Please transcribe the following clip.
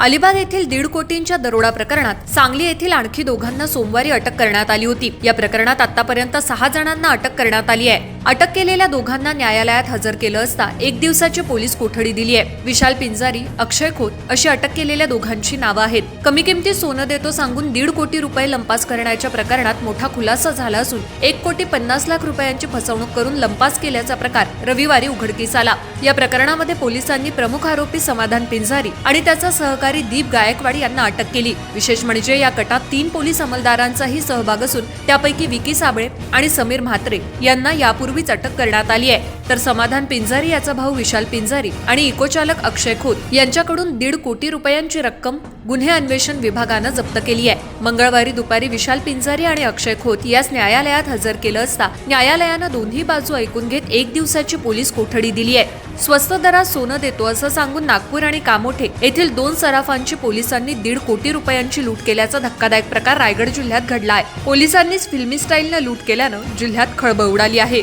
अलिबाग येथील दीड कोटींच्या दरोडा प्रकरणात सांगली येथील आणखी दोघांना सोमवारी अटक करण्यात आली होती. या प्रकरणात आतापर्यंत सहा जणांना अटक करण्यात आली आहे. अटक केलेल्या दोघांना न्यायालयात हजर केलं असता एक दिवसाची पोलीस कोठडी दिली आहे. विशाल पिंजारी अक्षय खोत अशी अटक केलेल्या दोघांची नावं आहेत. कमी किमतीत सोनं देतो सांगून दीड कोटी रुपये लंपास करण्याच्या प्रकरणात मोठा खुलासा झाला असून एक कोटी पन्नास लाख रुपयांची फसवणूक करून लंपास केल्याचा प्रकार रविवारी उघडकीस आला. या प्रकरणामध्ये पोलिसांनी प्रमुख आरोपी समाधान पिंजारी आणि त्याचा सहकारी दीप गायकवाड यांना अटक केली. विशेष म्हणजे या कटात तीन पोलीस अंमलदारांचाही सहभाग असून त्यापैकी विकी साबळे आणि समीर म्हात्रे यांना यापूर्वी यापूर्वीच अटक करण्यात आली आहे. तर समाधान पिंजारी याचा भाऊ विशाल पिंजारी आणि इकोचालक अक्षय खोत यांच्याकडून दीड कोटी रुपयांची रक्कम गुन्हे अन्वेषण विभागानं जप्त केली आहे. मंगळवारी दुपारी विशाल पिंजारी आणि अक्षय खोत यास न्यायालयात हजर केलं असता न्यायालयानं दोन्ही बाजू ऐकून घेत एक दिवसाची पोलीस कोठडी दिली आहे. स्वस्त दरात सोनं देतो असं सांगून नागपूर आणि कामोठे येथील दोन सराफांची पोलिसांनी दीड कोटी रुपयांची लूट केल्याचा धक्कादायक प्रकार रायगड जिल्ह्यात घडला आहे. पोलिसांनीच फिल्मी स्टाईलनं लूट केल्यानं जिल्ह्यात खळबळ उडाली आहे.